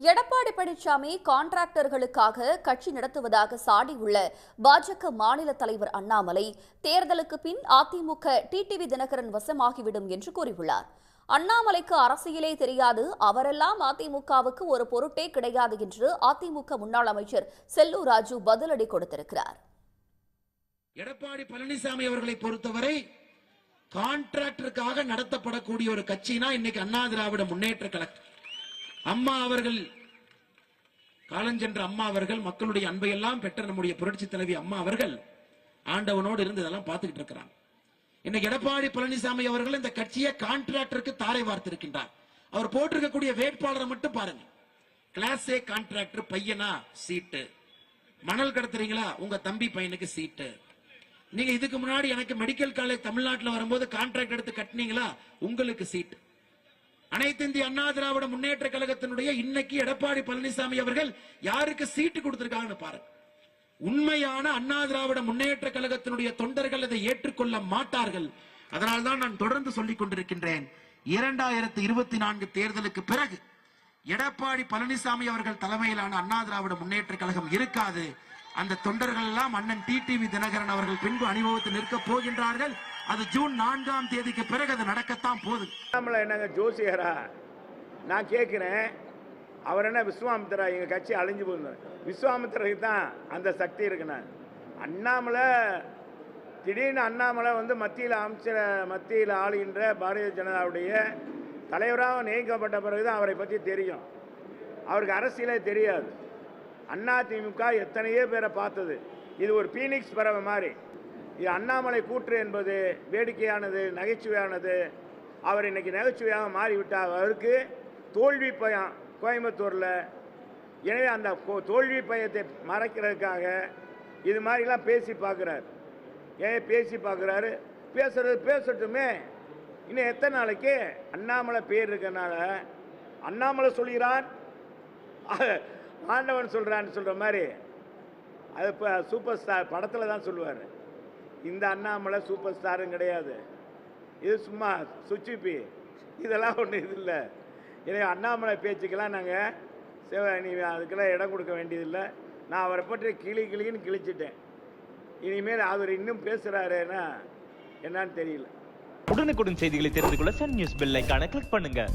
எடப்பாடி பழனிசாமி கான்ட்ராக்டர்களுக்காக கட்சி நடத்துவதாக சாடியுள்ள பாஜக மாநில தலைவர் அண்ணாமலை தேர்தலுக்கு பின் அதிமுக டிடிவி தினகரன் வசமாகிவிடும் என்று கூறியுள்ளார். அண்ணாமலைக்கு அரசியலே தெரியாது. அவரெல்லாம் அதிமுகவுக்கு ஒரு பொருட்டே கிடையாது என்று அதிமுக முன்னாள் அமைச்சர் செல்லூர் ராஜு பதிலடி கொடுத்திருக்கிறார். எடப்பாடி பழனிசாமி அவர்களை பொறுத்தவரை கான்ட்ராக்டருக்காக நடத்தப்படக்கூடிய ஒரு கட்சினா இன்னைக்கு அண்ணா திராவிட முன்னேற்ற கழகம். அம்மா அவர்கள் காலஞ்சென்ற அம்மா அவர்கள் மக்களுடைய அன்பையெல்லாம் பெற்ற நம்முடைய புரட்சி தலைவி அம்மா அவர்கள் ஆண்டவனோடு இருந்து இதெல்லாம் பார்த்துக்கிட்டு இருக்கிறாங்க. இன்னைக்கு எடப்பாடி பழனிசாமி அவர்கள் இந்த கட்சியை கான்ட்ராக்டருக்கு தாரை வார்த்திருக்கின்றார். அவர் போட்டிருக்கக்கூடிய வேட்பாளரை மட்டும் பாருங்க. கிளாஸ் ஏ கான்ட்ராக்டர் பையனா? சீட்டு. மணல் கடத்துறீங்களா? உங்க தம்பி பையனுக்கு சீட்டு. நீங்க இதுக்கு முன்னாடி எனக்கு மெடிக்கல் காலேஜ் தமிழ்நாட்டில் வரும்போது கான்ட்ராக்ட் எடுத்து கட்டினீங்களா? உங்களுக்கு சீட்டு. அனைத்து இந்திய அண்ணா திராவிட முன்னேற்ற கழகத்தினுடைய இன்னைக்கு எடப்பாடி பழனிசாமி அவர்கள் யாருக்கு சீட்டு கொடுத்திருக்காங்கன்னு பாருங்க. உண்மையான அண்ணா திராவிட முன்னேற்ற கழகத்தினுடைய தொண்டர்கள் அதை ஏற்றுக்கொள்ள மாட்டார்கள். அதனால்தான் நான் தொடர்ந்து சொல்லிக் கொண்டிருக்கின்றேன். இரண்டாயிரத்தி இருபத்தி நான்கு தேர்தலுக்கு பிறகு எடப்பாடி பழனிசாமி அவர்கள் தலைமையிலான அண்ணா திராவிட முன்னேற்ற கழகம் இருக்காது. அந்த தொண்டர்கள் எல்லாம் அண்ணன் டிடிவி தினகரன் அவர்கள் பின்பு அனுபவத்தில் நிற்கப் போகின்றார்கள். அது ஜூன் நான்காம் தேதிக்கு பிறகு அது நடக்கத்தான் போகுது. அண்ணாமலை என்னங்க ஜோசியரா? நான் கேட்குறேன் அவர் என்ன விஸ்வாமித்திரா எங்கள் கட்சி அழிஞ்சு போகுது விஸ்வாமித்திரருக்கு தான் அந்த சக்தி இருக்குண்ணா அண்ணாமலை திடீர்னு அண்ணாமலை வந்து மத்தியில் அமைச்சர் மத்தியில் ஆளுகின்ற பாரதிய ஜனதாவுடைய தலைவராக நியமிக்கப்பட்ட பிறகு தான் அவரை பற்றி தெரியும். அவருக்கு அரசியலே தெரியாது. அண்ணா திமுக எத்தனையோ பேரை பார்த்தது. இது ஒரு பீனிக்ஸ் பறவை மாதிரி. இது அண்ணாமலை கூற்று என்பது வேடிக்கையானது நகைச்சுவையானது. அவர் இன்னைக்கு நகைச்சுவையாக மாறிவிட்டார். அவருக்கு தோல்வி பயம் கோயம்புத்தூரில். எனவே அந்த கோ- தோல்வி பயத்தை மறைக்கிறதுக்காக இது மாதிரிலாம் பேசி பார்க்குறாரு. ஏன் பேசி பார்க்குறாரு. பேசுறது பேசட்டுமே. இன்னும் எத்தனை நாளைக்கு? அண்ணாமலை பேர் இருக்கிறனால அண்ணாமலை சொல்கிறார். ஆண்டவன் சொல்கிறான்னு சொல்கிற மாதிரி. அது இப்போ சூப்பர் ஸ்டார் படத்தில் தான் சொல்லுவார். இந்த அண்ணாமலை சூப்பர் ஸ்டாரும் கிடையாது. இது சும்மா சுச்சிப்பி இதெல்லாம் ஒன்றும் இது இல்லை. எனவே அண்ணாமலை பேச்சுக்கெல்லாம் நாங்கள் சிவ நீ அதுக்கெல்லாம் இடம் கொடுக்க வேண்டியதில்லை. நான் அவரை பற்றி கிளி கிளின்னு கிழிச்சிட்டேன். இனிமேல் அவர் இன்னும் பேசுகிறாருன்னா என்னன்னு தெரியல. உடனுக்குடன் செய்திகளை தெரிந்து கொள்ள சன் நியூஸ் பெல் ஐகானை கிளிக் பண்ணுங்கள்